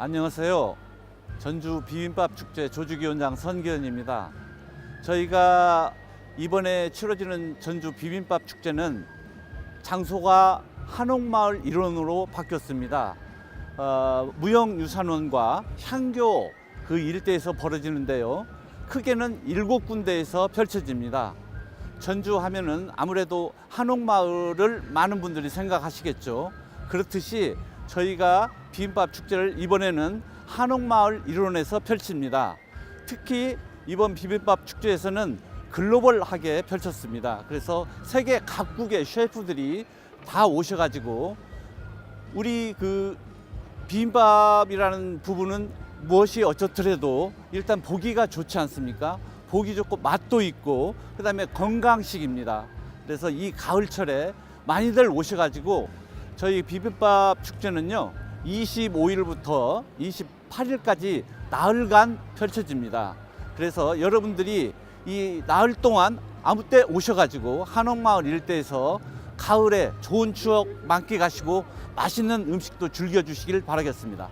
안녕하세요. 전주 비빔밥 축제 조직위원장 선기현입니다. 저희가 이번에 치러지는 전주 비빔밥 축제는 장소가 한옥마을 일원으로 바뀌었습니다. 어, 무형유산원과 향교 그 일대에서 벌어지는데요. 크게는 일곱 군데에서 펼쳐집니다. 전주 하면은 아무래도 한옥마을을 많은 분들이 생각하시겠죠. 그렇듯이 저희가 비빔밥 축제를 이번에는 한옥마을 일원에서 펼칩니다. 특히 이번 비빔밥 축제에서는 글로벌하게 펼쳤습니다. 그래서 세계 각국의 셰프들이 다 오셔가지고 우리 그 비빔밥이라는 부분은 무엇이 어쩌더라도 일단 보기가 좋지 않습니까? 보기 좋고 맛도 있고 그다음에 건강식입니다. 그래서 이 가을철에 많이들 오셔가지고 저희 비빔밥 축제는요 25일부터 28일까지 나흘간 펼쳐집니다. 그래서 여러분들이 이 나흘 동안 아무 때 오셔가지고 한옥마을 일대에서 가을에 좋은 추억 만끽하시고 맛있는 음식도 즐겨주시길 바라겠습니다.